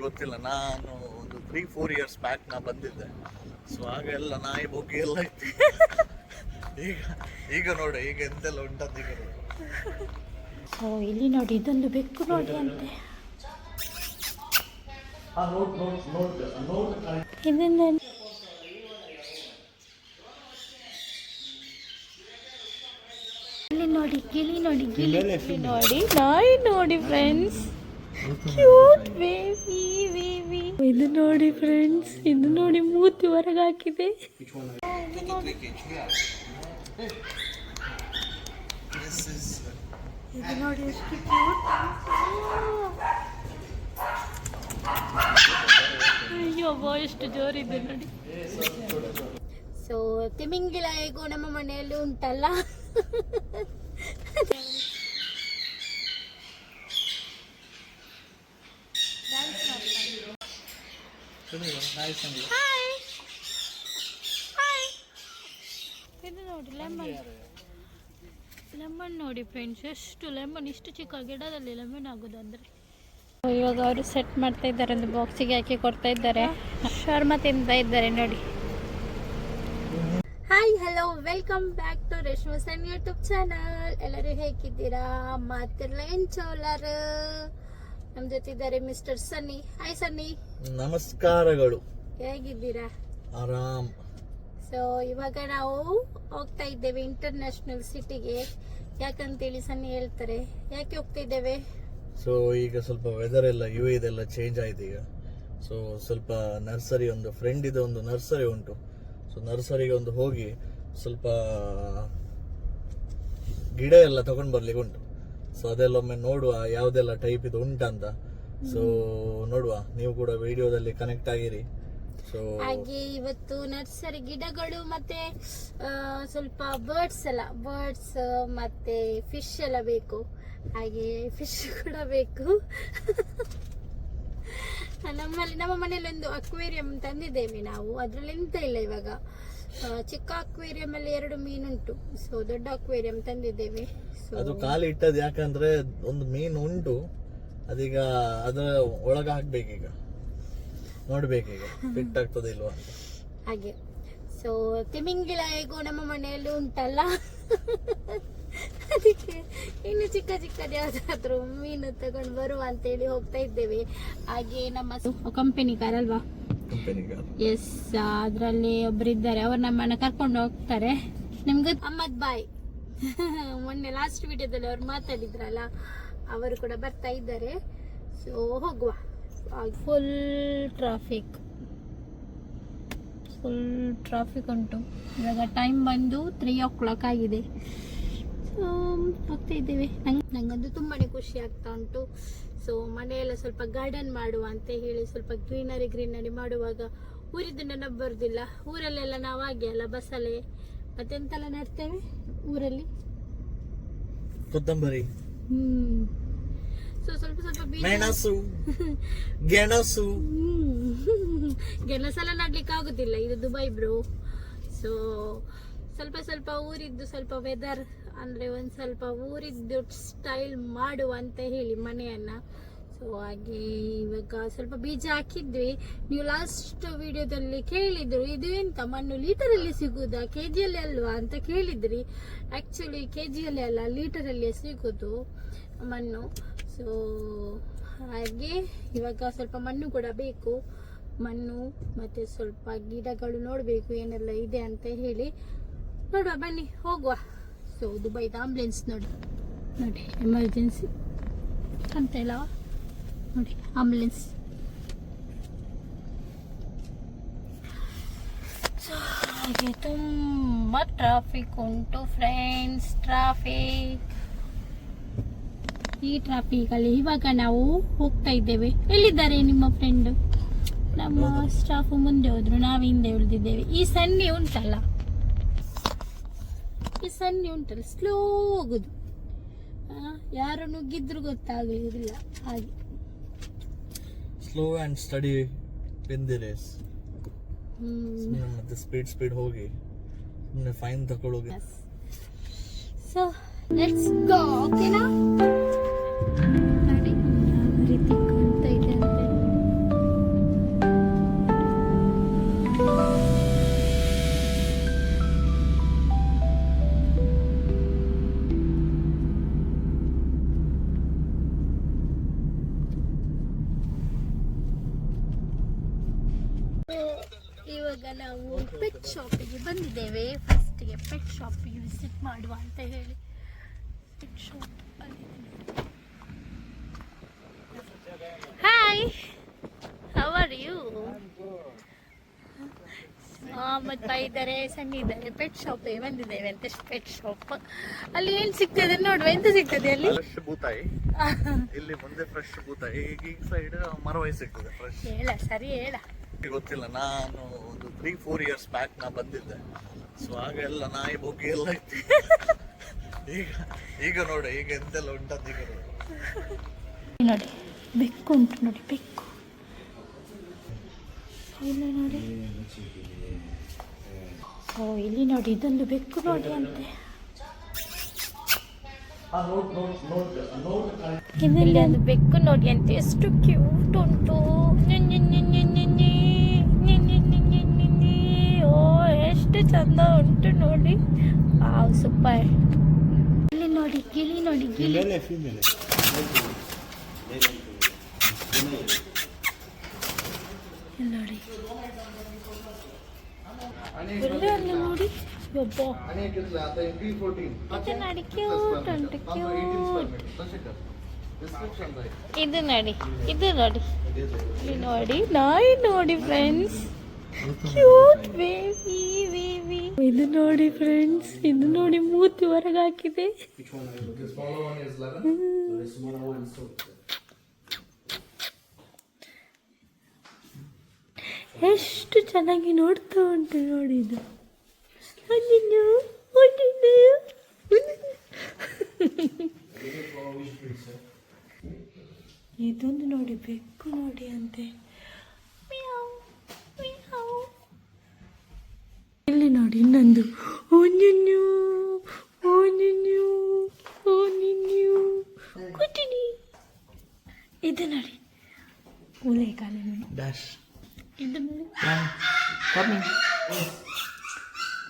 ಗೊತ್ತಿಲ್ಲ. ನಾನು ಒಂದು ತ್ರೀ ಫೋರ್ ಇಯರ್ಸ್ ಬ್ಯಾಕ್ ನಾ ಬಂದಿದ್ದೆ. ಸೊ ಆಗ ಎಲ್ಲ ನಾಯಿ ಬೋಗಿ ಎಲ್ಲ ಇತ್ತು. ಈಗ ಈಗ ನೋಡು ಈಗ ಎಂತೆಲ್ಲ ಉಂಟಂತ ಈಗ ನೋಡು. ಸೊ ಇಲ್ಲಿ ನೋಡಿ ಇದೊಂದು ಬೆಕ್ಕು ನೋಡಿ ಅಂತೆ. ಇದನ್ನ ಇಲ್ಲಿ ನೋಡಿ ಗಿಳಿ ನೋಡಿ ಗಿಳಿ ಗಿಳಿ ನೋಡಿ ನಾಯಿ ನೋಡಿ ಫ್ರೆಂಡ್ಸ್ ಕ್ಯೂಟ್ ಬೇಬಿ ಬೇಬಿ ಇದು ನೋಡಿ ಫ್ರೆಂಡ್ಸ್ ಇದು ನೋಡಿ ಮೂತಿ ಹೊರಗೆ ಹಾಕಿದೆ. ಇದು ನೋಡಿ ಎಷ್ಟು ಕ್ಯೂಟ್ ಅಯ್ಯೋ ಎಷ್ಟು ಜೋರಿದೆ ನೋಡಿ. ಸೊ ತಿಮಿಂಗಿಲ ಹೇಗೋ ನಮ್ಮ ಮನೆಯಲ್ಲಿ ಉಂಟಲ್ಲ? ಹಾಯ್ ಹಾಯ್ ಇದು ನೋಡಿ ಲೆಮನ್ ಲೆಮನ್ ನೋಡಿ ಫ್ರೆಂಡ್ಸ್ ಎಷ್ಟು ಲೆಮನ್ ಇಷ್ಟು ಚಿಕ್ಕ ಗಿಡದಲ್ಲಿ ಲೆಮನ್ ಆಗೋದು ಅಂದರೆ. ಇವಾಗ ಅವರು ಸೆಟ್ ಮಾಡ್ತಾ ಇದ್ದಾರೆ ಒಂದು ಬಾಕ್ಸಿಗೆ ಹಾಕಿ ಕೊಡ್ತಾ ಇದ್ದಾರೆ. ಶರ್ಮ ತಿಂತಾ ಇದ್ದಾರೆ ನೋಡಿ. Hi hello welcome back to Reshma sun YouTube channel ಎಲ್ಲರೂ ಹೇಗಿದ್ದೀರಾ? ಮಾತಿರ್ಲ ಚೋಲರ್? ನಮ್ಮ ಜೊತೆ ಇದ್ದಾರೆ ಮಿಸ್ಟರ್ ಸನ್ನಿ ಹಾಯ್ ಸನ್ನಿ ನಮಸ್ಕಾರಗಳು. ಹೇಗಿದ್ದೀರಾ? ಆರಾಮ್. ಸೊ ಇವಾಗ ನಾವು ಹೋಗ್ತಾ ಇದ್ದೇವೆ ಇಂಟರ್ನ್ಯಾಷನಲ್ ಸಿಟಿಗೆ ಯಾಕಂತೇಳಿ ಸನ್ನಿ ಹೇಳ್ತಾರೆ. ಯಾಕೆ ಹೋಗ್ತಾ ಇದ್ದೇವೆ? ಸೊ ಈಗ ಸ್ವಲ್ಪ ವೆದರ್ ಎಲ್ಲ ಯು ಇದೆಲ್ಲ ಚೇಂಜ್ ಆಯ್ತು ಈಗ. ಸೊ ಸ್ವಲ್ಪ ನರ್ಸರಿ ಒಂದು ಫ್ರೆಂಡ್ ಇದೆ ಒಂದು ನರ್ಸರಿ ಉಂಟು. ಸೊ ನರ್ಸರಿಗೆ ಒಂದು ಹೋಗಿ ಸ್ವಲ್ಪ ಗಿಡ ಎಲ್ಲ ತಗೊಂಡು ಬರ್ಲಿಕ್ಕೆ ಉಂಟು. ಸೊ ಅದೆಲ್ಲ ಒಮ್ಮೆ ನೋಡುವ ಯಾವುದೆಲ್ಲ ಟೈಪ್ ಇದು ಉಂಟಂತ. ಸೊ ನೋಡುವ. ನೀವು ಕೂಡ ವಿಡಿಯೋದಲ್ಲಿ ಕನೆಕ್ಟ್ ಆಗಿರಿ. ಹಾಗೆ ಇವತ್ತು ನರ್ಸರಿ ಗಿಡಗಳು ಮತ್ತೆ ಸ್ವಲ್ಪ ಬರ್ಡ್ಸ್ ಎಲ್ಲ ಬರ್ಡ್ಸ್ ಮತ್ತೆ ಫಿಶ್ ಎಲ್ಲ ಬೇಕು. ಹಾಗೆ ಫಿಶ್ ಕೂಡ ಬೇಕು. ನಮ್ಮಲ್ಲಿ ನಮ್ಮ ಮನೇಲಿ ಒಂದು ಅಕ್ವೇರಿಯಂ ತಂದಿದ್ದೇವೆ ನಾವು. ಅದ್ರಲ್ಲಿ ಎಂತ ಇಲ್ಲ ಇವಾಗ. ಚಿಕ್ಕ ಅಕ್ವೇರಿಯಂ ಅಲ್ಲಿ ಎರಡು ಮೀನುಂಟು. ಸೊ ದೊಡ್ಡ ಅಕ್ವೇರಿಯಂ ತಂದಿದ್ದೇವೆ. ಅದು ಖಾಲಿ ಇಟ್ಟದ್ ಯಾಕಂದ್ರೆ ಒಂದು ಮೀನು ಉಂಟು ಅದೀಗ ಅದರ ಒಳಗ ಹಾಕ್ಬೇಕೀಗ. ನೋಡ್ಬೇಕೀಗ ಫಿಟ್ ಆಗ್ತದೆ ಇಲ್ವಾ ಅಂತ. ಹಾಗೆ. ಸೊ ತಿಮಿಂಗಿಲ ಹೇಗೋ ನಮ್ಮ ಮನೆಯಲ್ಲಿ ಉಂಟಲ್ಲ. ಅದಕ್ಕೆ ಇನ್ನು ಚಿಕ್ಕ ಚಿಕ್ಕದ ಯಾವ್ದಾದ್ರು ಮೀನು ತಗೊಂಡು ಬರುವ ಅಂತೇಳಿ ಹೋಗ್ತಾ ಇದ್ದೇವೆ. ಹಾಗೆ ನಮ್ಮ ಕಂಪನಿ ಕಾರ್ ಅಲ್ವಾ ಎಸ್ ಅದರಲ್ಲಿ ಒಬ್ರಿದ್ದಾರೆ. ಅವ್ರು ನಮ್ಮನ್ನ ಕರ್ಕೊಂಡು ಹೋಗ್ತಾರೆ. ನಿಮ್ಗೆ ಅಮ್ಮದ್ ಬಾಯ್. ಮೊನ್ನೆ ಲಾಸ್ಟ್ ವಿಡಿಯೋದಲ್ಲಿ ಅವ್ರು ಮಾತಾಡಿದ್ರಲ್ಲ ಅವರು ಕೂಡ ಬರ್ತಾ ಇದ್ದಾರೆ. ಸೊ ಹೋಗುವ. ಫುಲ್ ಟ್ರಾಫಿಕ್ ಫುಲ್ ಟ್ರಾಫಿಕ್ ಉಂಟು. ಇವಾಗ ಟೈಮ್ ಬಂದು ತ್ರೀ ಓ ಕ್ಲಾಕ್ ಆಗಿದೆ. ಸೊ ಹೋಗ್ತಾ ಇದ್ದೀವಿ. ನಂಗೆ ನನಗಂತೂ ತುಂಬಾ ಖುಷಿ ಆಗ್ತಾ ಉಂಟು. ಸೊ ಮನೆಯೆಲ್ಲ ಸ್ವಲ್ಪ ಗಾರ್ಡನ್ ಮಾಡುವ ಅಂತ ಹೇಳಿ ಸ್ವಲ್ಪ ಗ್ರೀನರಿ ಗ್ರೀನರಿ ಮಾಡುವಾಗ ಊರಿದ್ದು ನೆನಪು ಬರುದಿಲ್ಲ. ಊರಲ್ಲೆಲ್ಲ ನಾವು ಹಾಗೆ ಅಲ್ಲ ಬಸಳೆ. ಮತ್ತೆಂತೆಲ್ಲ ನಡ್ತೇವೆ ಊರಲ್ಲಿ? ಕೊತ್ತಂಬರಿ. ಹ್ಮ್. ಸೊ ಸ್ವಲ್ಪ ಸ್ವಲ್ಪ ಮೆಣಸು ಗೆಣಸು. ಗೆಣಸೆಲ್ಲ ನಡ್ಲಿಕ್ಕೆ ಆಗುದಿಲ್ಲ ಇದು ದುಬೈ ಬ್ರೋ ಸೊ ಸ್ವಲ್ಪ ಸ್ವಲ್ಪ ಊರಿದ್ದು ಸ್ವಲ್ಪ ವೆದರ್ ಅಂದ್ರೆ ಒಂದ್ ಸ್ವಲ್ಪ ಊರಿದ್ದು ಸ್ಟೈಲ್ ಮಾಡುವ ಅಂತ ಹೇಳಿ ಮನೆಯನ್ನ ಸೊ ಹಾಗೆ ಇವಾಗ ಸ್ವಲ್ಪ ಬೀಜ ಹಾಕಿದ್ವಿ ನೀವು ಲಾಸ್ಟ್ ವಿಡಿಯೋದಲ್ಲಿ ಕೇಳಿದ್ರು ಇದು ಎಂತ ಮಣ್ಣು ಲೀಟರಲ್ಲಿ ಸಿಗುದಾ ಕೆ ಜಿಯಲ್ಲಿ ಅಲ್ವಾ ಅಂತ ಕೇಳಿದ್ರಿ ಆಕ್ಚುಲಿ ಕೆ ಜಿಯಲ್ಲಿ ಅಲ್ಲ ಲೀಟರಲ್ಲಿ ಸಿಗುದು ಮಣ್ಣು ಸೊ ಹಾಗೆ ಇವಾಗ ಸ್ವಲ್ಪ ಮಣ್ಣು ಕೂಡ ಬೇಕು. ಮಣ್ಣು ಮತ್ತೆ ಸ್ವಲ್ಪ ಗಿಡಗಳು ನೋಡಬೇಕು ಏನೆಲ್ಲ ಇದೆ ಅಂತ ಹೇಳಿ. ನೋಡುವ, ಬನ್ನಿ, ಹೋಗುವ. ಸೊ ದುಬೈದ ಆಂಬುಲೆನ್ಸ್ ನೋಡಿ. ನೋಡಿ ಎಮರ್ಜೆನ್ಸಿ ಅಂತ ಇಲ್ಲ? ನೋಡಿ ಆಂಬುಲೆನ್ಸ್ ಸೊ ಹಾಗೆ ತುಂಬ ಟ್ರಾಫಿಕ್ ಉಂಟು ಫ್ರೆಂಡ್ಸ್ ಟ್ರಾಫಿಕ್ ಈ ಟ್ರಾಫಿಕ್ ಅಲ್ಲಿ ಇವಾಗ ನಾವು ಹೋಗ್ತಾ ಇದ್ದೇವೆ. ಎಲ್ಲಿದ್ದಾರೆ ನಿಮ್ಮ ಫ್ರೆಂಡ್ ನಮ್ಮ ಸ್ಟಾಫ್ ಮುಂದೆ ಹೋದ್ರು ನಾವು ಹಿಂದೆ ಉಳಿದಿದ್ದೇವೆ. ಈ ಸನ್ನಿ ಉಂಟಲ್ಲ? ಈ ಸನ್ನಿ ಉಂಟಲ್ಲ? ಸ್ಲೋ ಹೋಗುದು. ಯಾರು ನುಗ್ಗಿದ್ರು ಗೊತ್ತಾಗಲಿಲ್ಲ ಹಾಗೆ. Slow and steady in the race hmm. ಮತ್ತೆ ಸ್ಪೀಡ್ ಸ್ಪೀಡ್ ಹೋಗಿ ಸುಮ್ಮನೆ ಫೈನ್ ತಗೊಳ್ಳೋಗಿ ಸೊ ಲೆಟ್ಸ್ ಗೋ ಓಕೆನಾ ಇವಾಗ ನಾವು ಪೆಟ್ ಶಾಪಿಗೆ ಬಂದಿದ್ದೇವೆ. ಫಸ್ಟಿಗೆ ಪೆಟ್ ಶಾಪಿಗೆ ವಿಸಿಟ್ ಮಾಡುವ ಅಂತ ಹೇಳಿ. Pet shop hi how are you ಮತ್ತೆ ಇದ್ದಾರೆ ಸಣ್ಣ ಇದ್ದಾರೆ ಪೆಟ್ ಶಾಪ್ ಬಂದಿದ್ದೇವೆ ಅಂತ ಪೆಟ್ ಶಾಪ್ ಅಲ್ಲಿ ಏನು ಸಿಗ್ತದೆ ನೋಡುವ ಎಂತ ಸಿಗ್ತದೆ ಅಲ್ಲಿ? ಫ್ರೆಶ್ ಬೂತಾಯಿ ಇಲ್ಲಿ ಮುಂದೆ ಫ್ರೆಶ್ ಬೂತಾಯಿ ಈಗ ಸೈಡ್ ಮರವೈ ಸಿಗ್ತದೆ ಫ್ರೆಶ್ ಹೇಳ ಸರಿ ಹೇಳ. ಗೊತ್ತಿಲ್ಲ. ನಾನು ಒಂದು ತ್ರೀ ಫೋರ್ ಇಯರ್ಸ್ ಬ್ಯಾಕ್ ನಾ ಬಂದಿದ್ದೆ. ಸೊ ಆಗ ಎಲ್ಲ ನಾಯಿ ಬೋಗಿ ಎಲ್ಲ ಇತ್ತು. ಈಗ ಈಗ ನೋಡಿ ಈಗ ಎಂತೆಲ್ಲ ಉಂಟಂತ ಈಗ ನೋಡಿ. ನೋಡಿ ಬೆಕ್ಕು ಉಂಟು ನೋಡಿ ಬೆಕ್ಕು. ಇಲ್ಲಿ ನೋಡಿ. ಓ ಇಲ್ಲಿ ನೋಡಿ ಇದೊಂದು ಬೆಕ್ಕು ನೋಡಿ ಅಂತೆ. ಇಲ್ಲಿ ಒಂದು ಬೆಕ್ಕು ನೋಡಿ ಅಂತ. ಎಷ್ಟು ಕ್ಯೂಟ್ ಉಂಟು ನ್ಯ್ ನ್ಯ್ ನ್ಯ್ ನ್ಯ್ ನ್ಯ್ ನ್ಯ್. ನ್ಯ್ ನ್ಯ್ ನ್ಯ್ ನ್ಯ್ ನ್ಯ್ ನ್ಯ್. ಓ ಎಷ್ಟು ಚಂದ ಉಂಟು ನೋಡಿ ವಾವ್ ಸೂಪರ್ ಇಲ್ಲಿ ನೋಡಿ ಗಿಳಿ ನೋಡಿ ಗಿಳಿ ಇಲ್ಲಿ ನೋಡಿ ಒಳ್ಳೆ ಅಲ್ಲಿ ನೋಡಿ ಒಬ್ಬ ಇದು ನೋಡಿ ಕ್ಯೂಟ್ ಉಂಟು ಕ್ಯೂಟ್ ಇದು ನೋಡಿ ಇದು ನೋಡಿ ಇಲ್ಲಿ ನೋಡಿ ನಾಯಿ ನೋಡಿ ಫ್ರೆಂಡ್ಸ್ ಕ್ಯೂಟ್ ಬೇಬಿ ಬೇಬಿ ಇದು ನೋಡಿ ಫ್ರೆಂಡ್ಸ್ ಇದು ನೋಡಿ ಮೂತಿ ಹೊರಗೆ ಹಾಕಿದೆ. ಎಷ್ಟು ಚೆನ್ನಾಗಿ ನೋಡ್ತಾ ಉಂಟು ನೋಡಿ ಇದು. ಇದೊಂದು ನೋಡಿ ಬೆಕ್ಕು ನೋಡಿ ಅಂತೆ. ಮಿಯಾವ್. ಇಲ್ಲಿ ನೋಡಿ ಇನ್ನೊಂದು ಓನ್ಯನ್ಯು ಓನ್ಯನ್ಯು ಓನ್ಯನ್ಯು ಕೂತೀನಿ ಇದು ನೋಡಿ ಉಲೆ ಕಾಲ ಡ್ಯಾಶ್ ಇದು ನೋಡಿ ಕಮಿಂಗ್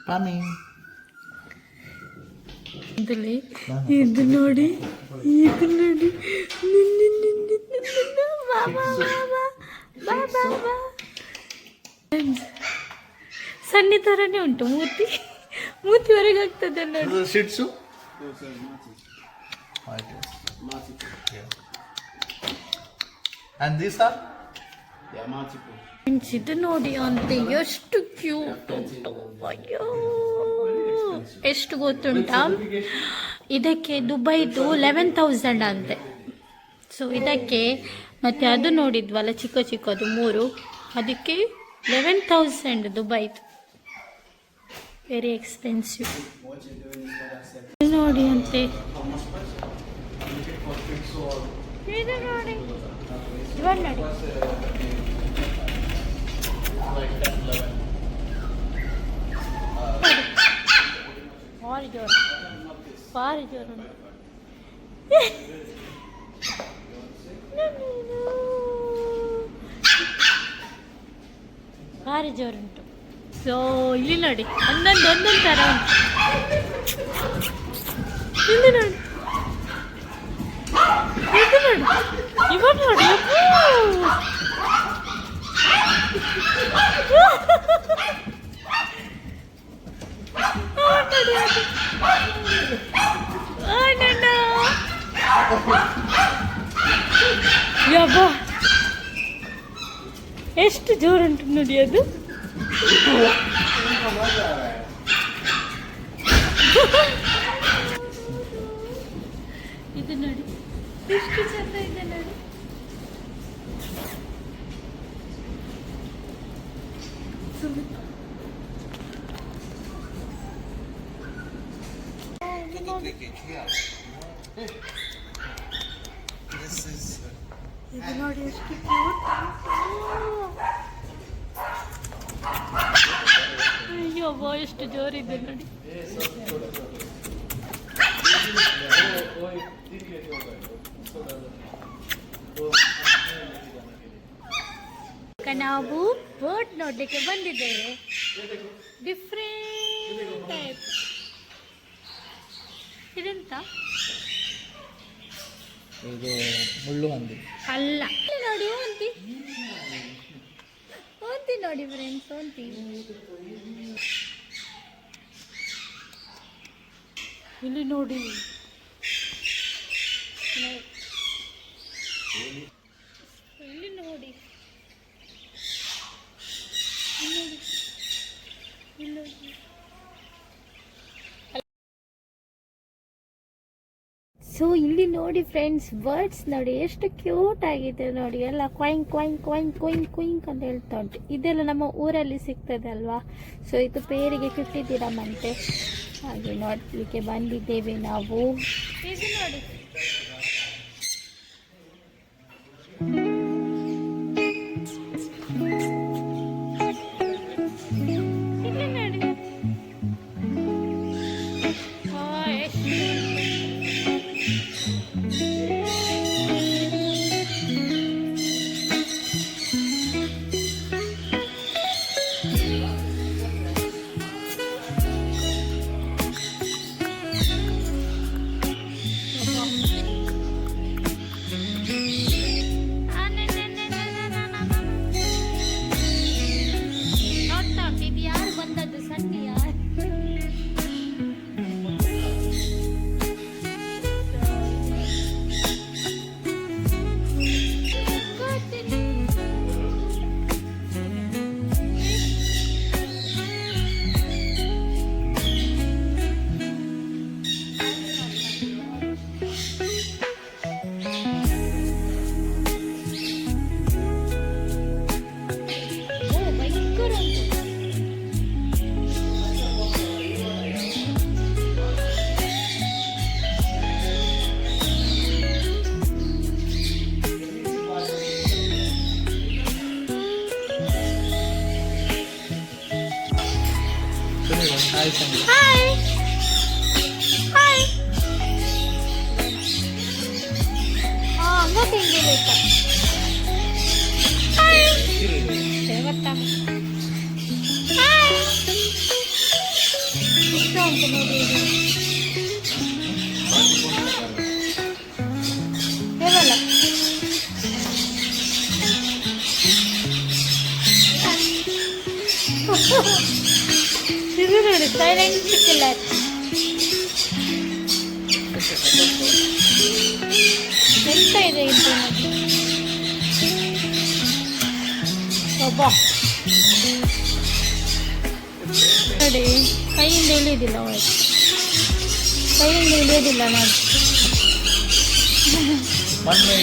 ಕಮಿಂಗ್ ಇದಲ್ಲಿ ಇದು ನೋಡಿ ಇದು ನೋಡಿ ನಿನ್- ನಿನ್- ನಿನ್- ನಿನ್- ನಿನ್- ನಿನ್- ಬಾ, ಬಾ, ಬಾ, ಬಾ, ಬಾ, ಬಾ, ಬಾ. ಸಣ್ಣ ಥರನೇ ಉಂಟು ಮೂತಿ. ಮೂರ್ತಿವರೆಗೆ ಆಗ್ತದೆ ನೋಡಿ. ಶಿಟ್ಸು And these are? ಇದು ನೋಡಿ ಅಂತ ಎಷ್ಟು ಕ್ಯೂಟ್ ಉಂಟು ಅಯ್ಯೋ. ಎಷ್ಟು ಗೊತ್ತುಂಟ? ಇದಕ್ಕೆ ದುಬೈದು ಲೆವೆನ್ ತೌಸಂಡ್ ಅಂತೆ. ಸೊ ಇದಕ್ಕೆ ಮತ್ತೆ ಅದು ನೋಡಿದ್ವಲ್ಲ ಚಿಕ್ಕ ಚಿಕ್ಕದು ಮೂರು. ಅದಕ್ಕೆ ಲೆವೆನ್ ತೌಸಂಡ್ ದುಬೈದು ವೆರಿ ಎಕ್ಸ್ಪೆನ್ಸಿವ್ ನೋಡಿ ಅಂತೆ. ಇದು ನೋಡಿ. ಇವಾಗ ನೋಡಿ. ಭಾರಿ ಜೋರು. ಭಾರಿ ಜೋರು ಭಾರಿ ಜೋರುಂಟು ಸೊ ಇಲ್ಲಿ ನೋಡಿ ಒಂದೊಂದು ಒಂದೊಂದು ಥರ ಉಂಟು ಇಲ್ಲಿ ನೋಡಿ ಇದು ನೋಡಿ ಇವಾಗ ನೋಡಿ ಅಪ್ಪು. ಆ, ನೋಡಿ ಅದು. ಆ, ನನ್ನ. ಯಬ್ಬ ಎಷ್ಟು ಜೋರುಂಟು ನೋಡಿ ಅದು ಇದು ನೋಡಿ ಎಷ್ಟು ಚಂದ ಇದೆ ನೋಡಿ This is. ಇದು ನೋಡಿ ಎಷ್ಟು ಕ್ಯೂಟ್ ಅಯ್ಯೋ ಅಬ್ಬಾ, ಎಷ್ಟು ಜೋರಿದೆ ನೋಡಿ. ಈಗ ನಾವು ಬೋಟ್ ನೋಡ್ಲಿಕ್ಕೆ ಬಂದಿದ್ದೇವೆ. ಡಿಫ್ರೆಂಟ್ ಟೈಪ್ ಇದೆಂತ? ಇದು ಮುಳ್ಳು ಹಂದಿ ಅಲ್ಲ. ನೋಡಿ ಹೋಂತಿ ಹೋಂತಿ ನೋಡಿ ಫ್ರೆಂಡ್ಸ್ ಹೋಂತಿ ಇಲ್ಲಿ ನೋಡಿ ಇಲ್ಲಿ ನೋಡಿ ಇಲ್ಲಿ ನೋಡಿ. ಇಲ್ಲಿ ನೋಡಿ. ಸೊ ಇಲ್ಲಿ ನೋಡಿ ಫ್ರೆಂಡ್ಸ್ ಬರ್ಡ್ಸ್ ನೋಡಿ ಎಷ್ಟು ಕ್ಯೂಟ್ ಆಗಿದೆ ನೋಡಿ, ಎಲ್ಲ ಕ್ವಾಯಿಂಗ್ ಕ್ವಾಯಿಂಗ್ ಕ್ವಾಯಿಂಗ್ ಕ್ವಾಯಿಂಗ್ ಕ್ವಿಂಕ್ ಅಂತ ಹೇಳ್ತಾ ಉಂಟು. ಇದೆಲ್ಲ ನಮ್ಮ ಊರಲ್ಲಿ ಸಿಗ್ತದೆ ಅಲ್ವಾ? ಸೊ ಇದು ಪೇರಿಗೆ ಫಿಫ್ಟಿ ದಿರಮಂತೆ ಹಾಗೆ ನೋಡಲಿಕ್ಕೆ ಬಂದಿದ್ದೇವೆ ನಾವು. ಇದು ನೋಡಿ. ದೇವತ್ತ ಹಾಯ್ ಇಷ್ಟ ಉಂಟು ನೋಡಿ ಇದು ಇದು ನೋಡಿ ಕೈಯಿಂದ ಇಳಿಯೋದಿಲ್ಲ ಅವಳು. ಕೈಯಿಂದ ಇಳಿಯೋದಿಲ್ಲ ಮೊನ್ನೆ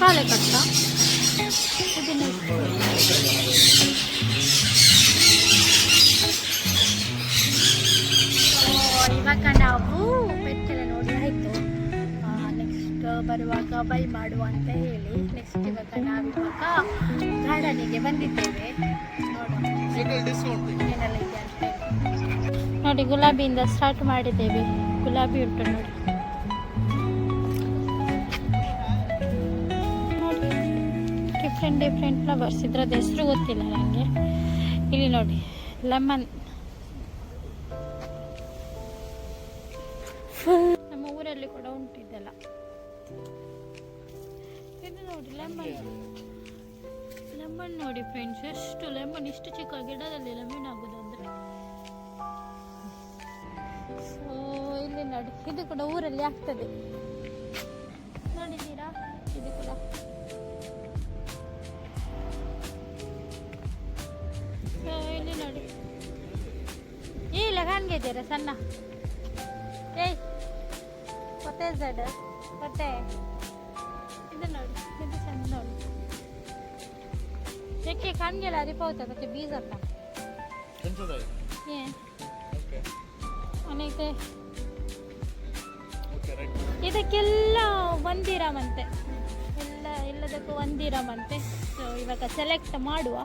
ಕಾಲೆ ಕಟ್ಟ ಬರುವಾಗ ಬೈ ಮಾಡುವ ಅಂತ ಹೇಳಿ ನೆಕ್ಸ್ಟ್ ಇವಾಗ ನಾವಿವಾಗ ಗಾರ್ಡನಿಗೆ ಬಂದಿದ್ದೇವೆ. ನೋಡಿ, ಗುಲಾಬಿಯಿಂದ ಸ್ಟಾರ್ಟ್ ಮಾಡಿದ್ದೇವೆ. ಗುಲಾಬಿ ಉಂಟು ನೋಡಿ. ಡಿಫ್ರೆಂಟ್ ಡಿಫ್ರೆಂಟ್ ಫ್ಲವರ್ಸ್ ಇದ್ರದ್ದು ಹೆಸರು ಗೊತ್ತಿಲ್ಲ ನನಗೆ ಇಲ್ಲಿ ನೋಡಿ ಲೆಮನ್ ನಮ್ಮ ಊರಲ್ಲಿ ಕೂಡ ಉಂಟಿದ್ದಲ್ಲ. ಇದು ನೋಡಿ ಲೆಮನ್ ಲೆಮನ್ ನೋಡಿ ಫ್ರೆಂಡ್ಸ್ ಎಷ್ಟು ಲೆಮನ್ ಇಷ್ಟು ಚಿಕ್ಕ ಗಿಡದಲ್ಲಿ ಲೆಮನ್ ಆಗುದಂದ್ರೆ. ಸೊ ಇಲ್ಲಿ ನೋಡಿ, ಇದು ಕೂಡ ಊರಲ್ಲಿ ಆಗ್ತದೆ. ನೋಡಿದ್ದೀರಾ? ಇದು ಕೂಡ. ಇಲ್ಲಿ ನೋಡಿ. ಈ ಲಗಾನ್ಗೆ ಇದ್ದೀರಾ ಸಣ್ಣ. ಏಯ್ ಕೊತ್ತೆ ಕೊತ್ತೆ ಇದು ನೋಡಿ ಇದು ಚಂದ ನೋಡಿ. ಏಕೆ ಕಣ್ಗೆಲ್ಲ ಅರಿಪೋತ ಮತ್ತೆ ಬೀಜ ಅಂತ? ಅನೇಕ ಇದಕ್ಕೆಲ್ಲ ಒಂದಿರಮಂತೆ. ಎಲ್ಲ ಎಲ್ಲದಕ್ಕೂ ಒಂದಿರಮಂತೆ. ಸೊ ಇವಾಗ ಸೆಲೆಕ್ಟ್ ಮಾಡುವ.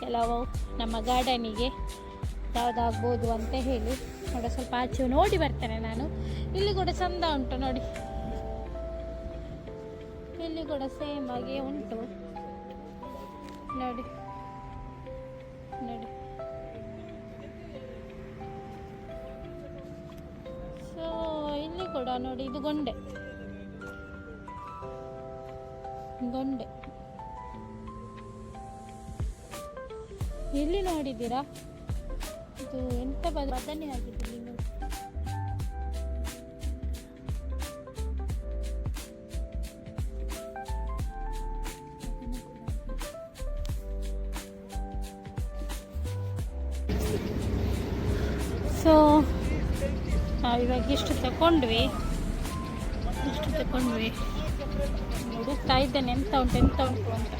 ಕೆಲವು ನಮ್ಮ ಗಾರ್ಡನಿಗೆ ಯಾವುದಾಗ್ಬೋದು ಅಂತ ಹೇಳಿ. ನೋಡ ಸ್ವಲ್ಪ ಆಚೆ ನೋಡಿ ಬರ್ತೇನೆ ನಾನು. ಇಲ್ಲಿ ಕೂಡ ಚಂದ ಉಂಟು ನೋಡಿ. ಕೂಡ ಸೇಮ್ ಆಗಿ ಉಂಟು. ನೋಡಿ. ನೋಡಿ. ಸೊ ಇಲ್ಲಿ ಕೂಡ ನೋಡಿ, ಇದು ಗೊಂಡೆ. ಗೊಂಡೆ. ಇಲ್ಲಿ ನೋಡಿದ್ದೀರಾ? ಇದು ಎಂತ ಬದನೆ ಆಗಿದೆ ಇಷ್ಟು ತಗೊಂಡ್ವಿ ಇಷ್ಟು ತಗೊಂಡ್ವಿ ಹುಡುಕ್ತಾ ಇದ್ದೇನೆ, ಎಂತ ಉಂಟು ಎಂತ ಉಂಟು ಅಂತ.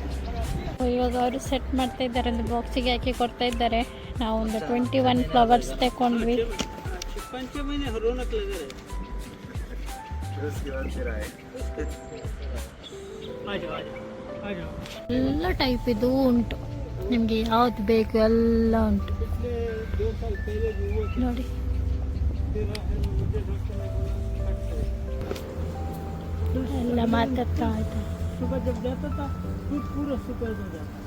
ಇವಾಗ ಅವರು ಸೆಟ್ ಮಾಡ್ತಾ ಇದ್ದಾರೆ, ಒಂದು ಬಾಕ್ಸಿಗೆ ಹಾಕಿ ಕೊಡ್ತಾ ಇದ್ದಾರೆ. ನಾವು ಒಂದು ಟ್ವೆಂಟಿ ಒನ್ ಫ್ಲವರ್ಸ್ ತಗೊಂಡ್ವಿ ಎಲ್ಲ ಟೈಪ್ ಇದು ಉಂಟು. ನಿಮಗೆ ಯಾವ್ದು ಬೇಕು ಎಲ್ಲ ಉಂಟು. ನೋಡಿ. ಎಲ್ಲ ಮಾತಾಡ್ತಾ ಇದ್ದಾರೆ सुबह जब जाता था फिर पूरा सुबह हो जाता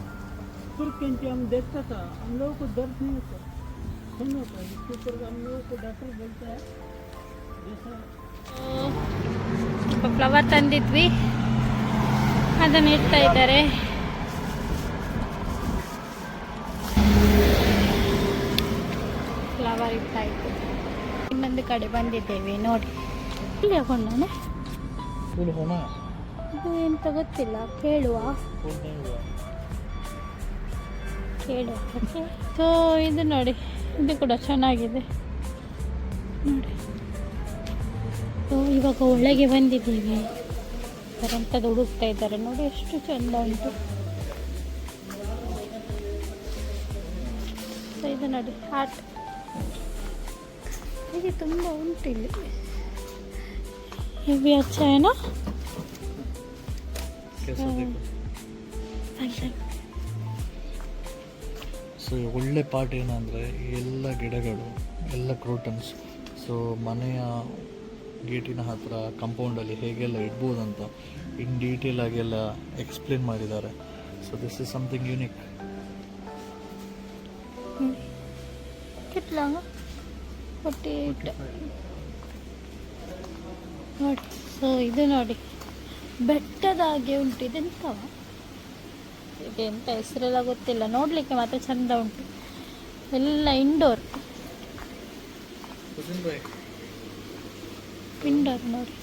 फिर क्योंकि हम देखता था हम लोगों को दर्द नहीं होता सुन होता है इसके ऊपर हम लोगों को डॉक्टर बोलता है जैसा ಸ್ವಲ್ಪ ಫ್ಲವರ್ ತಂದಿದ್ವಿ ಅದನ್ನು ಇಡ್ತಾ ಇದ್ದಾರೆ ಫ್ಲವರ್ ಇಡ್ತಾ ಇತ್ತು ಇನ್ನೊಂದು ಕಡೆ ಬಂದಿದ್ದೇವೆ ನೋಡಿ. ಇಲ್ಲಿ ಹಾಕೊಂಡಾನೆ ಎಂತ ಗೊತ್ತಿಲ್ಲ ಕೇಳುವ. ಕೇಳುವ. ಸೊ ಇದು ನೋಡಿ ಇದು ಕೂಡ ಚೆನ್ನಾಗಿದೆ. ನೋಡಿ. ಸೊ ಇವಾಗ ಒಳಗೆ ಬಂದಿದ್ದೀವಿ. ಥರಂಥದ್ದು ಹುಡುಕ್ತಾ ಇದ್ದಾರೆ. ನೋಡಿ ಎಷ್ಟು ಚೆಂದ ಉಂಟು. ಸೊ ಇದು ನೋಡಿ ಹಾಟ್ ಹೀಗೆ ತುಂಬ ಉಂಟಿಲ್ಲಿ ಹೆವಿ ಅಚ್ಚ ಏನೋ? ಸೊ ಒಳ್ಳೆ ಪಾರ್ಟ್ ಏನಂದರೆ ಎಲ್ಲ ಗಿಡಗಳು ಎಲ್ಲ ಕ್ರೋಟನ್ಸ್ ಸೊ ಮನೆಯ ಗೇಟಿನ ಹತ್ತಿರ ಕಂಪೌಂಡಲ್ಲಿ ಹೇಗೆಲ್ಲ ಇಡ್ಬೋದಂತ ಇನ್ ಡೀಟೇಲ್ ಆಗಿ ಎಲ್ಲ ಎಕ್ಸ್ಪ್ಲೇನ್ ಮಾಡಿದ್ದಾರೆ. So this is something unique forty eight ನೋಡಿ ಸೊ ಇದು ನೋಡಿ. ಬೆಟ್ಟದ ಹಾಗೆ ಉಂಟು ಇದೆಂತವ ಇದೆಂತ ಹೆಸರೆಲ್ಲ ಗೊತ್ತಿಲ್ಲ. ನೋಡಲಿಕ್ಕೆ ಮಾತ್ರ ಚಂದ ಉಂಟು. ಎಲ್ಲ ಇಂಡೋರ್ ಇಂಡೋರ್ ನೋಡಿ.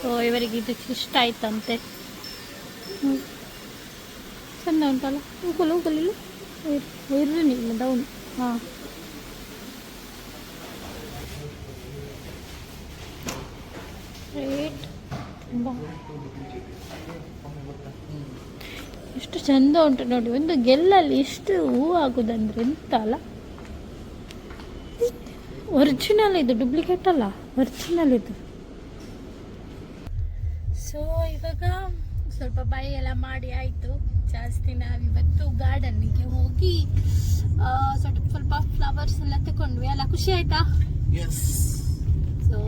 ಸೊ ಇವರಿಗೆ ಇದು ಇಷ್ಟ ಆಯ್ತಂತೆ. ಚಂದ ಉಂಟಲ್ಲ ಹೋಗಲು ವೈರ್ ಇರ್ರಿ ನೀವು ಡೌನ್ ಹಾಂ. ರೇಟ್ ತುಂಬ ಎಷ್ಟು ಚಂದ ಉಂಟು ನೋಡಿ, ಒಂದು ಗೆಲ್ಲಲ್ಲಿ ಎಷ್ಟು ಹೂ ಆಗುದಂದ್ರೆ ಎಂತ ಅಲ್ಲ? ಒರಿಜಿನಲ್ ಇದು ಡೂಪ್ಲಿಕೇಟ್ ಅಲ್ಲ? ಒರಿಜಿನಲ್ ಇದು. ಸೊ ಇವಾಗ ಸ್ವಲ್ಪ ಬೈ ಎಲ್ಲ ಮಾಡಿ ಆಯಿತು. ಜಾಸ್ತಿ ನಾವಿವತ್ತು ಗಾರ್ಡನ್ನಿಗೆ ಹೋಗಿ ಸ್ವಲ್ಪ ಸ್ವಲ್ಪ ಫ್ಲವರ್ಸ್ ಎಲ್ಲ ತಗೊಂಡ್ವಿ ಅಲ್ಲ ಖುಷಿ ಆಯ್ತಾ? ಸೊ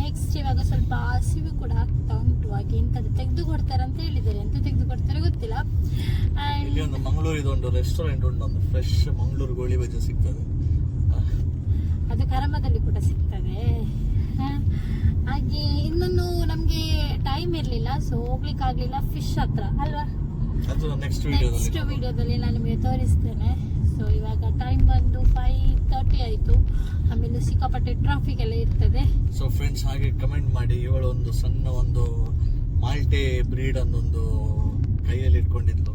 ನೆಕ್ಸ್ಟ್ ಇವಾಗ ಸ್ವಲ್ಪ ಹಸಿವು ಕೂಡ ಆಗ್ತಾ ಉಂಟು. ಹಾಗೆ ಎಂಥದ್ದು ತೆಗೆದು ಕೊಡ್ತಾರೆ ಅಂತ ಹೇಳಿದ್ದಾರೆ. ಎಂತ ತೆಗೆದು ಕೊಡ್ತಾರೆ ಗೊತ್ತಿಲ್ಲ. ಇಲ್ಲಿ ಒಂದು ಒಂದು ರೆಸ್ಟೋರೆಂಟ್ ಉಂಟು ಒಂದು ಫ್ರೆಶ್ ಮಂಗಳೂರು ಗೋಳಿ ಬಜ್ಜಿ ಸಿಗ್ತದೆ. ಅದು ಕರಮದಲ್ಲಿ ಕೂಡ ಸಿಗ್ತದೆ. ಹಾಗೆ ಇನ್ನೊಂದು ನಮಗೆ ಟೈಮ್ ಇರಲಿಲ್ಲ ಸೊ ಹೋಗ್ಲಿಕ್ಕೆ ಆಗಲಿಲ್ಲ ಫಿಶ್ ಹತ್ರ ಅಲ್ವಾ? ನೆಕ್ಸ್ಟ್ ವಿಡಿಯೋದಲ್ಲಿ ನಾನು ನಿಮಗೆ ತೋರಿಸ್ತೇನೆ. ಸೊ ಇವಾಗ ಟೈಮ್ ಬಂದು ಫೈವ್ ತರ್ಟಿ ಆಯಿತು. ಆಮೇಲೆ ಸಿಕ್ಕಾಪಟ್ಟೆ ಟ್ರಾಫಿಕ್ ಎಲ್ಲ ಇರ್ತದೆ. ಸೊ ಫ್ರೆಂಡ್ಸ್ ಹಾಗೆ ಕಮೆಂಟ್ ಮಾಡಿ ಇವಳು ಒಂದು ಸಣ್ಣ ಒಂದು ಮಾಲ್ಟೆ ಬ್ರೀಡ್ ಅನ್ನೊಂದು ಕೈಯಲ್ಲಿ ಇಟ್ಕೊಂಡಿದ್ಲು.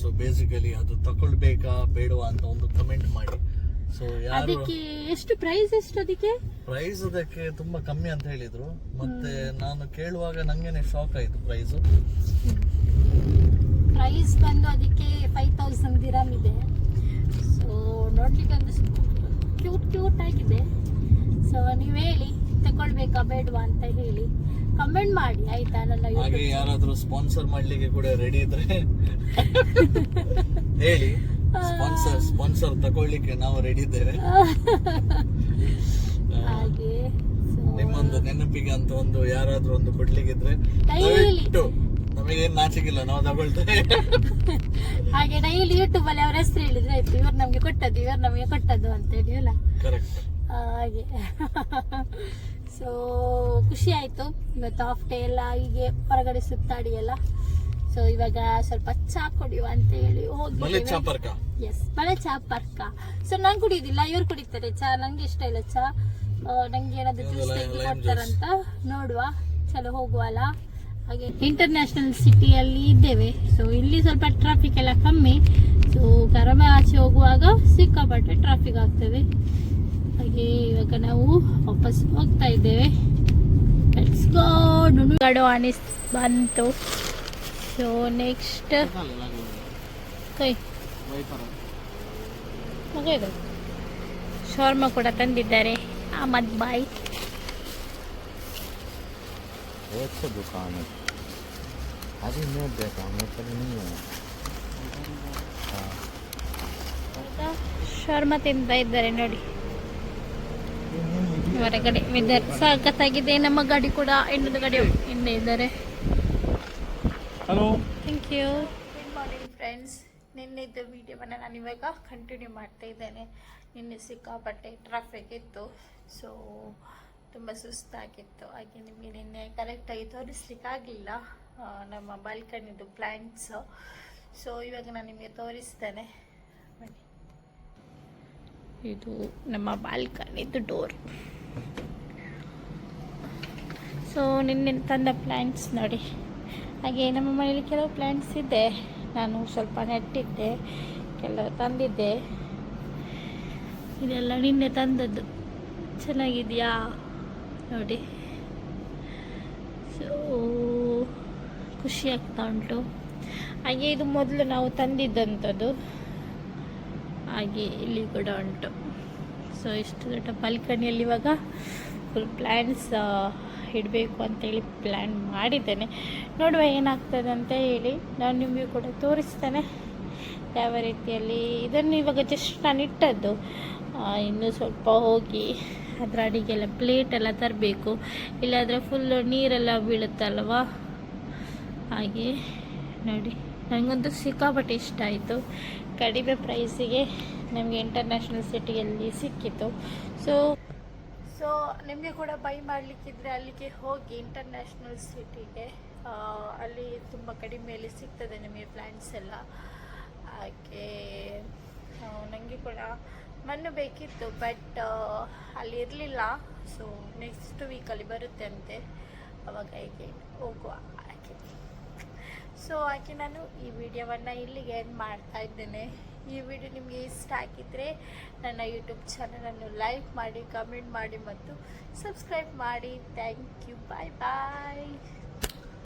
ಸೊ ಬೇಸಿಕಲಿ ಅದು ತಗೊಳ್ಬೇಕಾ ಬೇಡವಾ ಅಂತ ಒಂದು ಕಮೆಂಟ್ ಮಾಡಿ. ಸೊ ಯಾರು ಅದಕ್ಕೆ ಎಷ್ಟು ಪ್ರೈಸ್ ಎಷ್ಟು ಅದಕ್ಕೆ? ಪ್ರೈಸ್ ಅದಕ್ಕೆ ತುಂಬಾ ಕಮ್ಮಿ ಅಂತ ಹೇಳಿದ್ರು. ಮತ್ತೆ ನಾನು ಕೇಳುವಾಗ ನಂಗೇನೆ ಶಾಕ್ ಆಯ್ತು ಪ್ರೈಸ್ ಪ್ರೈಸ್ ಬಂದು ಅದಕ್ಕೆ ಫೈವ್ ತೌಸಂಡ್ ದಿರಾಮ್ ಇದೆ. ಸೊ ನೋಡ್ಲಿಕ್ಕೆ ಒಂದು ಕ್ಯೂಟ್ ಕ್ಯೂಟ್ ಆಗಿದೆ. ಸೊ ನೀವು ಹೇಳಿ ತಗೊಳ್ಬೇಕಾ ಬೇಡವಾ ಅಂತ ಹೇಳಿ. ಕಮೆಂಟ್ ಮಾಡಿ ಆಯ್ತಾ ನನ್ನ ಹಾಗೆ YouTube ಯಾರಾದ್ರೂ ಸ್ಪಾನ್ಸರ್ ಮಾಡ್ಲಿಕ್ಕೆ ಕೂಡ ರೆಡಿ ಇದ್ರೆ ಹೇಳಿ. ಸ್ಪಾನ್ಸರ್ ಸ್ಪಾನ್ಸರ್ ತಗೊಳ್ಳಿಕ್ಕೆ ನಾವು ರೆಡಿ ಇದ್ದೇವೆ. ಹಾಗೆ ನಿಮ್ಮೊಂದು ನೆನಪಿಗೆ ಅಂತ ಒಂದು ಯಾರಾದ್ರೂ ಒಂದು ಕೊಡ್ಲಿಕ್ಕಿದ್ರೆ. ದಯವಿಟ್ಟು ನಮಗೇನ್ ನಾಚಿಕಿಲ್ಲ ನಾವು ತಗೊಳ್ತೇವೆ. ಹಾಗೆ ಡೈಲಿ ಯೂಟ್ಯೂಬ್ ಅಲ್ಲಿ ಅವ್ರ ಹೆಸರು ಹೇಳಿದ್ರೆ ಆಯ್ತು ಇವ್ರು ನಮ್ಗೆ ಕೊಟ್ಟದ್ದು ಇವ್ರು ನಮಗೆ ಕೊಟ್ಟದ್ದು ಅಂತ ಹೇಳಿ ಅಲ್ಲ? ಕರೆಕ್ಟ್ ಹಾಗೆ. ಸೊ ಖುಷಿ ಆಯ್ತು ಇವತ್ತು ಹಾಫ್ ಡೇ ಎಲ್ಲ ಹೀಗೆ ಹೊರಗಡೆ ಸುತ್ತಾಡಿ ಎಲ್ಲ. ಸೊ ಇವಾಗ ಸ್ವಲ್ಪ ಚಾ ಕುಡಿಯುವ ಅಂತ ಹೇಳಿ ಹೋಗಿ ಎಸ್ ಮಳೆ ಚಾ ಪರ್ಕ. ಸೊ ನಾನು ಕುಡಿಯೋದಿಲ್ಲ ಇವ್ರು ಕುಡಿತಾರೆ ಚಾ. ನಂಗೆ ಇಷ್ಟ ಇಲ್ಲ ಚಾ. ನಂಗೆ ಏನಾದ್ರು ಜ್ಯೂಸ್ ತೆಗೆದು ಕೊಡ್ತಾರಂತ ನೋಡುವ. ಚಲೋ ಹೋಗುವಲ್ಲ. ಹಾಗೆ ಇಂಟರ್ನ್ಯಾಷನಲ್ ಸಿಟಿಯಲ್ಲಿ ಇದ್ದೇವೆ. ಸೊ ಇಲ್ಲಿ ಸ್ವಲ್ಪ ಟ್ರಾಫಿಕ್ ಎಲ್ಲ ಕಮ್ಮಿ. ಸೊ ಗರಮ ಆಚೆ ಹೋಗುವಾಗ ಸಿಕ್ಕಾಪಟ್ಟೆ ಟ್ರಾಫಿಕ್ ಆಗ್ತದೆ. ಹಾಗೆ ಇವಾಗ ನಾವು ವಾಪಸ್ ಹೋಗ್ತಾ ಇದ್ದೇವೆ. ಲೆಟ್ಸ್ ಗೋ ಗಡು ಅನಿಸ್ ಬಂತು. જો ನೆಕ್ಸ್ಟ್ ಕೈ. ಮಗ ಕೂಡ ತಂದಿದ್ದಾರೆ. ಅಹಮದ್ ಬಾಯ್. ದುಕಾನ್ ಶರ್ಮ ತಿಂತ ಇದ್ದಾರೆ ನೋಡಿ. ಹೊರಗಡೆ ವೆದರ್ ಸಾಕತ್ತಾಗಿದೆ ನಮ್ಮ ಗಾಡಿ ಕೂಡ ಇನ್ನೊಂದು ಗಾಡಿ ಹಿಂದೆ ಇದ್ದಾರೆ. Hello. Thank you good morning friends ನಿನ್ನೆದ್ದು ವಿಡಿಯೋವನ್ನು ನಾನು ಇವಾಗ ಕಂಟಿನ್ಯೂ ಮಾಡ್ತಾ ಇದ್ದೇನೆ. ನಿನ್ನೆ ಸಿಕ್ಕಾಪಟ್ಟೆ ಟ್ರಾಫಿಕ್ ಇತ್ತು. ಸೊ ತುಂಬ ಸುಸ್ತಾಗಿತ್ತು. ಹಾಗೆ ನಿಮಗೆ ನಿನ್ನೆ ಕರೆಕ್ಟಾಗಿ ತೋರಿಸ್ಲಿಕ್ಕಾಗಲಿಲ್ಲ. ನಮ್ಮ ಬಾಲ್ಕನಿದು ಪ್ಲ್ಯಾಂಟ್ಸ್ ಸೊ ಇವಾಗ ನಾನು ನಿಮಗೆ ತೋರಿಸ್ತೇನೆ. ಬನ್ನಿ. ಇದು ನಮ್ಮ ಬಾಲ್ಕನಿದು ಡೋರ್ ಸೊ ನಿನ್ನೆ ತಂದ ಪ್ಲ್ಯಾಂಟ್ಸ್ ನೋಡಿ. ಹಾಗೆ ನಮ್ಮ ಮನೇಲಿ ಕೆಲವು ಪ್ಲ್ಯಾಂಟ್ಸ್ ಇದೆ. ನಾನು ಸ್ವಲ್ಪ ನೆಟ್ಟಿದ್ದೆ, ಕೆಲವು ತಂದಿದ್ದೆ. ಇದೆಲ್ಲ ನಿನ್ನೆ ತಂದದ್ದು. ಚೆನ್ನಾಗಿದೆಯಾ? ನೋಡಿ. ಸೊ ಖುಷಿ ಆಗ್ತಾ ಉಂಟು. ಹಾಗೆ ಇದು ಮೊದಲು ನಾವು ತಂದಿದ್ದಂಥದ್ದು. ಹಾಗೆ ಇಲ್ಲಿ ಕೂಡ ಉಂಟು. ಸೊ ಇಷ್ಟು ದೊಡ್ಡ ಬಾಲ್ಕನಿಯಲ್ಲಿ ಇವಾಗ ಫುಲ್ ಪ್ಲ್ಯಾನ್ಸ್ ಇಡಬೇಕು ಅಂತೇಳಿ ಪ್ಲ್ಯಾನ್ ಮಾಡಿದ್ದೇನೆ. ನೋಡುವ ಏನಾಗ್ತದೆ ಅಂತ ಹೇಳಿ ನಾನು ನಿಮಗೆ ಕೂಡ ತೋರಿಸ್ತೇನೆ. ಯಾವ ರೀತಿಯಲ್ಲಿ ಇದನ್ನು ಇವಾಗ ಜಸ್ಟ್ ನಾನು ಇಟ್ಟದ್ದು. ಇನ್ನೂ ಸ್ವಲ್ಪ ಹೋಗಿ ಅದರ ಅಡಿಗೆಲ್ಲ ಪ್ಲೇಟ್ ಎಲ್ಲ ತರಬೇಕು. ಇಲ್ಲಾದರೆ ಫುಲ್ಲು ನೀರೆಲ್ಲ ಬೀಳುತ್ತಲ್ವ? ಹಾಗೆ ನೋಡಿ ನನಗಂತೂ ಸಿಕ್ಕಾಪಟ್ಟೆ ಇಷ್ಟ ಆಯಿತು. ಕಡಿಮೆ ಪ್ರೈಸಿಗೆ ನಮಗೆ ಇಂಟರ್ನ್ಯಾಷನಲ್ ಸಿಟಿಯಲ್ಲಿ ಸಿಕ್ಕಿತು. ಸೊ ಸೊ ನಿಮಗೆ ಕೂಡ ಬೈ ಮಾಡಲಿಕ್ಕಿದ್ರೆ ಅಲ್ಲಿಗೆ ಹೋಗಿ ಇಂಟರ್ನ್ಯಾಷನಲ್ ಸಿಟಿಗೆ ಅಲ್ಲಿ ತುಂಬ ಕಡಿಮೆಯಲ್ಲಿ ಸಿಗ್ತದೆ ನಿಮಗೆ ಪ್ಲ್ಯಾಂಟ್ಸ್ ಎಲ್ಲ. ಹಾಗೆ ನನಗೆ ಕೂಡ ಮಣ್ಣು ಬೇಕಿತ್ತು ಬಟ್ ಅಲ್ಲಿ ಇರಲಿಲ್ಲ. ಸೊ ನೆಕ್ಸ್ಟ್ ವೀಕಲ್ಲಿ ಬರುತ್ತೆ ಅಂತೆ. ಅವಾಗ ಹೇಗೆ ಹೋಗುವ ಹಾಗೆ. ಸೊ ಹಾಗೆ ನಾನು ಈ ವಿಡಿಯೋವನ್ನು ಇಲ್ಲಿಗೆ ಎಂಡ್ ಮಾಡ್ತಾ ಇದ್ದೇನೆ. ಈ ವಿಡಿಯೋ ನಿಮಗೆ ಇಷ್ಟ ಆಗಿದ್ದರೆ ನನ್ನ ಯೂಟ್ಯೂಬ್ ಚಾನಲನ್ನು ಲೈಕ್ ಮಾಡಿ, ಕಮೆಂಟ್ ಮಾಡಿ ಮತ್ತು ಸಬ್ಸ್ಕ್ರೈಬ್ ಮಾಡಿ. Thank you. Bye bye.